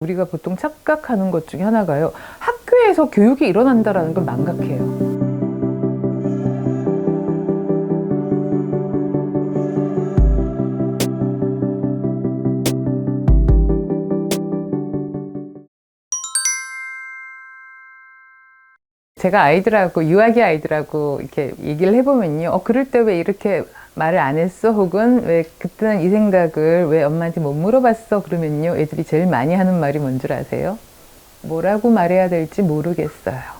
우리가 보통 착각하는 것 중에 하나가요. 학교에서 교육이 일어난다라는 걸 망각해요. 제가 아이들하고 유아기 아이들하고 이렇게 얘기를 해보면요. 어 그럴 때 왜 이렇게 말을 안 했어? 혹은 왜 그때는 이 생각을 왜 엄마한테 못 물어봤어? 그러면요. 애들이 제일 많이 하는 말이 뭔 줄 아세요? 뭐라고 말해야 될지 모르겠어요.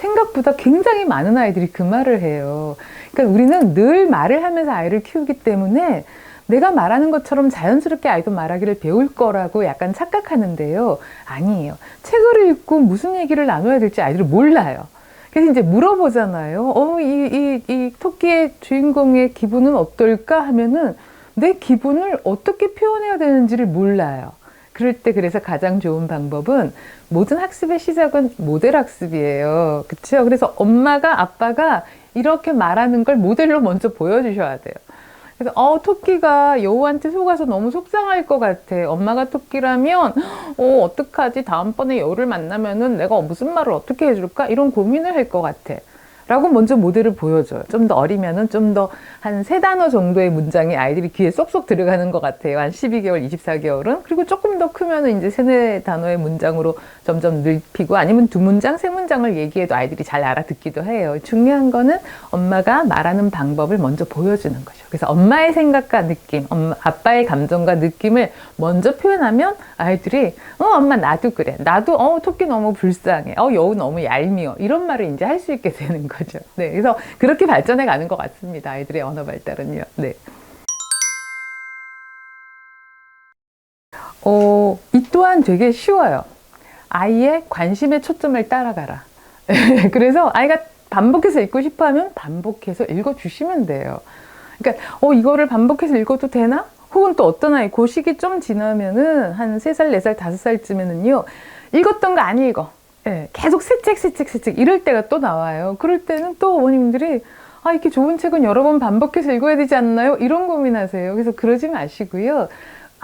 생각보다 굉장히 많은 아이들이 그 말을 해요. 그러니까 우리는 늘 말을 하면서 아이를 키우기 때문에 내가 말하는 것처럼 자연스럽게 아이도 말하기를 배울 거라고 약간 착각하는데요. 아니에요. 책을 읽고 무슨 얘기를 나눠야 될지 아이들은 몰라요. 그래서 이제 물어보잖아요. 어, 이, 이, 이 토끼의 주인공의 기분은 어떨까 하면은 내 기분을 어떻게 표현해야 되는지를 몰라요. 그럴 때 그래서 가장 좋은 방법은 모든 학습의 시작은 모델 학습이에요. 그렇죠? 그래서 엄마가 아빠가 이렇게 말하는 걸 모델로 먼저 보여주셔야 돼요. 그래서 어 토끼가 여우한테 속아서 너무 속상할 것 같아. 엄마가 토끼라면 어 어떡하지? 다음번에 여우를 만나면은 내가 무슨 말을 어떻게 해줄까? 이런 고민을 할 것 같아. 라고 먼저 모델을 보여줘요. 좀 더 어리면은 좀 더 한 세 단어 정도의 문장이 아이들이 귀에 쏙쏙 들어가는 것 같아요. 한 12개월, 24개월은. 그리고 조금 더 크면은 이제 세네 단어의 문장으로 점점 넓히고 아니면 두 문장, 세 문장을 얘기해도 아이들이 잘 알아듣기도 해요. 중요한 거는 엄마가 말하는 방법을 먼저 보여주는 거죠. 그래서 엄마의 생각과 느낌, 엄마, 아빠의 감정과 느낌을 먼저 표현하면 아이들이 어, 엄마 나도 그래. 나도 어, 토끼 너무 불쌍해. 어, 여우 너무 얄미워. 이런 말을 이제 할 수 있게 되는 거 죠. 네. 그래서 그렇게 발전해 가는 것 같습니다. 아이들의 언어 발달은요. 네. 어, 이 또한 되게 쉬워요. 아이의 관심의 초점을 따라가라. 그래서 아이가 반복해서 읽고 싶어 하면 반복해서 읽어 주시면 돼요. 그러니까, 어, 이거를 반복해서 읽어도 되나? 혹은 또 어떤 아이, 그 시기 좀 지나면은 한 3살, 4살, 5살쯤에는요, 읽었던 거 안 읽어. 예, 계속 책, 이럴 때가 또 나와요. 그럴 때는 또 어머님들이, 아, 이렇게 좋은 책은 여러 번 반복해서 읽어야 되지 않나요? 이런 고민하세요. 그래서 그러지 마시고요.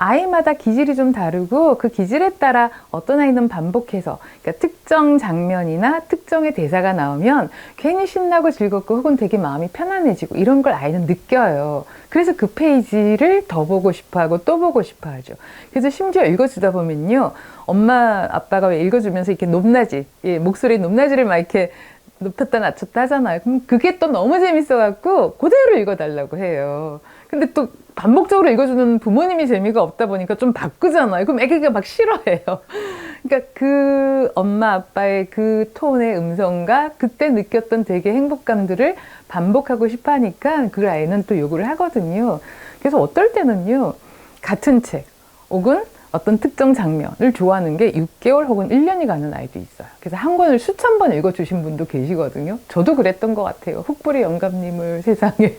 아이마다 기질이 좀 다르고 그 기질에 따라 어떤 아이는 반복해서 그러니까 특정 장면이나 특정의 대사가 나오면 괜히 신나고 즐겁고 혹은 되게 마음이 편안해지고 이런 걸 아이는 느껴요. 그래서 그 페이지를 더 보고 싶어 하고 또 보고 싶어 하죠. 그래서 심지어 읽어주다 보면요. 엄마, 아빠가 왜 읽어주면서 이렇게 높낮이, 예, 목소리 높낮이를 막 이렇게 높였다 낮췄다 하잖아요. 그럼 그게 또 너무 재밌어갖고 그대로 읽어달라고 해요. 근데 또 반복적으로 읽어주는 부모님이 재미가 없다 보니까 좀 바꾸잖아요. 그럼 애기가 막 싫어해요. 그러니까 그 엄마 아빠의 그 톤의 음성과 그때 느꼈던 되게 행복감들을 반복하고 싶어 하니까 그 아이는 또 요구를 하거든요. 그래서 어떨 때는요, 같은 책, 혹은 어떤 특정 장면을 좋아하는 게 6개월 혹은 1년이 가는 아이도 있어요. 그래서 한 권을 수천 번 읽어주신 분도 계시거든요. 저도 그랬던 것 같아요. 훅불이 영감님을 세상에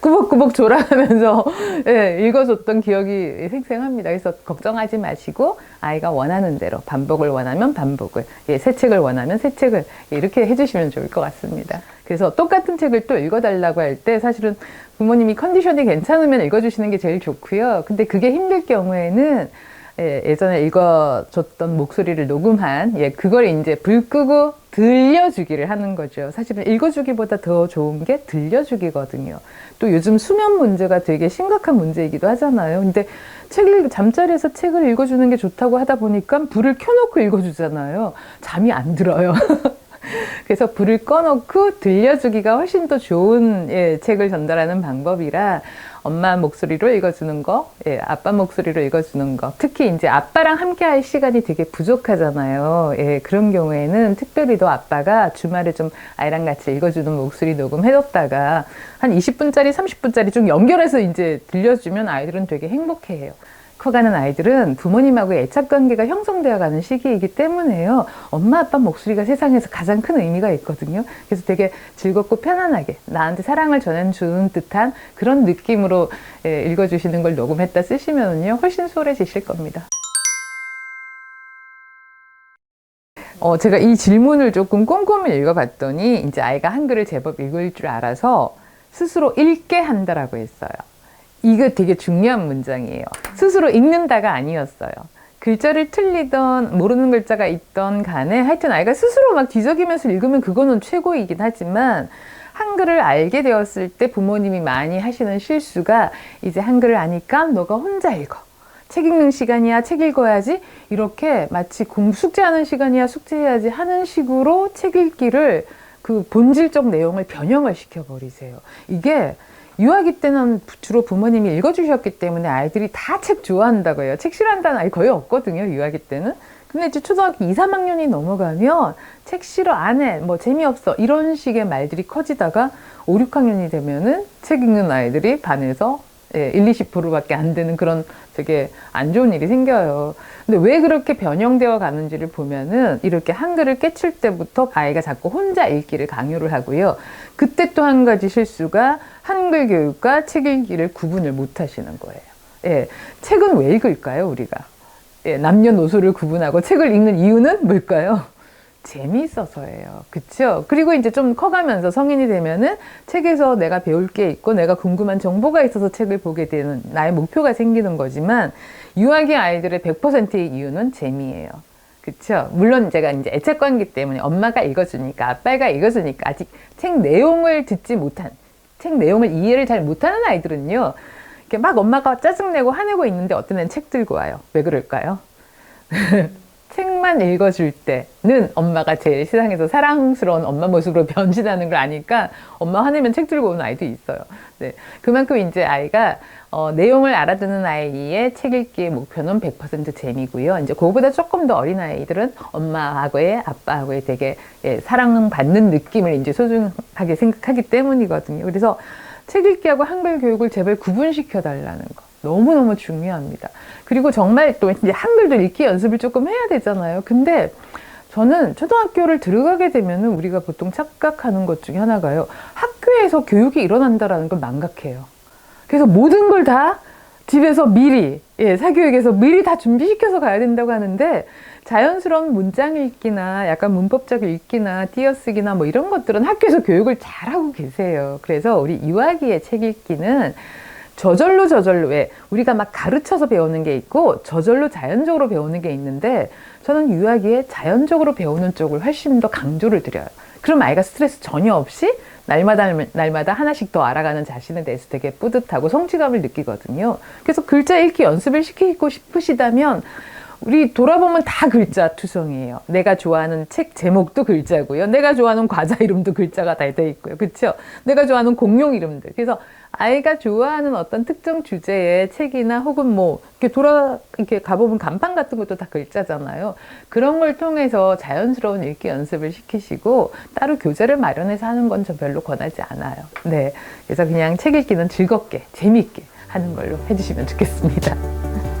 꾸벅꾸벅 졸아가면서 예, 읽어줬던 기억이 생생합니다. 그래서 걱정하지 마시고 아이가 원하는 대로 반복을 원하면 반복을, 예, 새 책을 원하면 새 책을 예, 이렇게 해주시면 좋을 것 같습니다. 그래서 똑같은 책을 또 읽어달라고 할 때 사실은 부모님이 컨디션이 괜찮으면 읽어주시는 게 제일 좋고요. 근데 그게 힘들 경우에는 예, 예전에 읽어줬던 목소리를 녹음한 예, 그걸 이제 불 끄고 들려주기를 하는 거죠. 사실은 읽어주기보다 더 좋은 게 들려주기거든요. 또 요즘 수면 문제가 되게 심각한 문제이기도 하잖아요. 근데 책을 잠자리에서 책을 읽어주는 게 좋다고 하다 보니까 불을 켜놓고 읽어주잖아요. 잠이 안 들어요. 그래서 불을 꺼놓고 들려주기가 훨씬 더 좋은 예, 책을 전달하는 방법이라 엄마 목소리로 읽어주는 거, 예, 아빠 목소리로 읽어주는 거. 특히 이제 아빠랑 함께 할 시간이 되게 부족하잖아요. 예, 그런 경우에는 특별히 더 아빠가 주말에 좀 아이랑 같이 읽어주는 목소리 녹음해뒀다가 한 20분짜리, 30분짜리 좀 연결해서 이제 들려주면 아이들은 되게 행복해 해요. 커가는 아이들은 부모님하고의 애착 관계가 형성되어 가는 시기이기 때문에요. 엄마 아빠 목소리가 세상에서 가장 큰 의미가 있거든요. 그래서 되게 즐겁고 편안하게 나한테 사랑을 전해주는 듯한 그런 느낌으로 예, 읽어주시는 걸 녹음했다 쓰시면요. 훨씬 수월해지실 겁니다. 어, 제가 이 질문을 조금 꼼꼼히 읽어봤더니 이제 아이가 한글을 제법 읽을 줄 알아서 스스로 읽게 한다라고 했어요. 이거 되게 중요한 문장이에요. 스스로 읽는다가 아니었어요. 글자를 틀리던 모르는 글자가 있던 간에 하여튼 아이가 스스로 막 뒤적이면서 읽으면 그거는 최고이긴 하지만 한글을 알게 되었을 때 부모님이 많이 하시는 실수가 이제 한글을 아니까 너가 혼자 읽어. 책 읽는 시간이야, 책 읽어야지. 이렇게 마치 공 숙제하는 시간이야, 숙제해야지 하는 식으로 책 읽기를 그 본질적 내용을 변형을 시켜버리세요. 이게 유아기 때는 주로 부모님이 읽어주셨기 때문에 아이들이 다 책 좋아한다고 해요. 책 싫어한다는 아이 거의 없거든요, 유아기 때는. 근데 이제 초등학교 2, 3학년이 넘어가면 책 싫어, 안 해, 뭐 재미없어, 이런 식의 말들이 커지다가 5, 6학년이 되면은 책 읽는 아이들이 반에서 예, 1, 20%밖에 안 되는 그런 되게 안 좋은 일이 생겨요. 근데 왜 그렇게 변형되어 가는지를 보면은 이렇게 한글을 깨칠 때부터 아이가 자꾸 혼자 읽기를 강요를 하고요. 그때 또 한 가지 실수가 한글 교육과 책 읽기를 구분을 못 하시는 거예요. 예, 책은 왜 읽을까요, 우리가? 예, 남녀노소를 구분하고 책을 읽는 이유는 뭘까요? 재미있어서예요. 그쵸? 그리고 이제 좀 커가면서 성인이 되면은 책에서 내가 배울 게 있고 내가 궁금한 정보가 있어서 책을 보게 되는 나의 목표가 생기는 거지만 유아기 아이들의 100%의 이유는 재미예요. 그쵸? 물론 제가 이제 애착관계 때문에 엄마가 읽어주니까 아빠가 읽어주니까 아직 책 내용을 듣지 못한 책 내용을 이해를 잘 못하는 아이들은요. 이렇게 막 엄마가 짜증내고 화내고 있는데 어떤 애는 책 들고 와요. 왜 그럴까요? 책만 읽어줄 때는 엄마가 제일 세상에서 사랑스러운 엄마 모습으로 변신하는 걸 아니까 엄마 화내면 책 들고 오는 아이도 있어요. 네. 그만큼 이제 아이가 어, 내용을 알아듣는 아이의 책 읽기의 목표는 100% 재미고요. 이제 그거보다 조금 더 어린 아이들은 엄마하고의 아빠하고의 되게 예, 사랑받는 느낌을 이제 소중하게 생각하기 때문이거든요. 그래서 책 읽기하고 한글 교육을 제발 구분시켜 달라는 거. 너무너무 중요합니다. 그리고 정말 또 이제 한글도 읽기 연습을 조금 해야 되잖아요. 근데 저는 초등학교를 들어가게 되면은 우리가 보통 착각하는 것 중에 하나가요. 학교에서 교육이 일어난다라는 걸 망각해요. 그래서 모든 걸 다 집에서 미리, 예, 사교육에서 미리 다 준비시켜서 가야 된다고 하는데 자연스러운 문장 읽기나 약간 문법적 읽기나 띄어쓰기나 뭐 이런 것들은 학교에서 교육을 잘하고 계세요. 그래서 우리 유아기의 책 읽기는 저절로 저절로 왜 우리가 막 가르쳐서 배우는 게 있고 저절로 자연적으로 배우는 게 있는데 저는 유아기에 자연적으로 배우는 쪽을 훨씬 더 강조를 드려요. 그럼 아이가 스트레스 전혀 없이 날마다 날마다 하나씩 더 알아가는 자신에 대해서 되게 뿌듯하고 성취감을 느끼거든요. 그래서 글자 읽기 연습을 시키고 싶으시다면 우리 돌아보면 다 글자 투성이에요. 내가 좋아하는 책 제목도 글자고요. 내가 좋아하는 과자 이름도 글자가 다 돼 있고요. 그렇죠? 내가 좋아하는 공룡 이름들. 그래서 아이가 좋아하는 어떤 특정 주제의 책이나 혹은 뭐 이렇게 돌아 이렇게 가보면 간판 같은 것도 다 글자잖아요. 그런 걸 통해서 자연스러운 읽기 연습을 시키시고 따로 교재를 마련해서 하는 건 저 별로 권하지 않아요. 네. 그래서 그냥 책 읽기는 즐겁게 재미있게 하는 걸로 해주시면 좋겠습니다.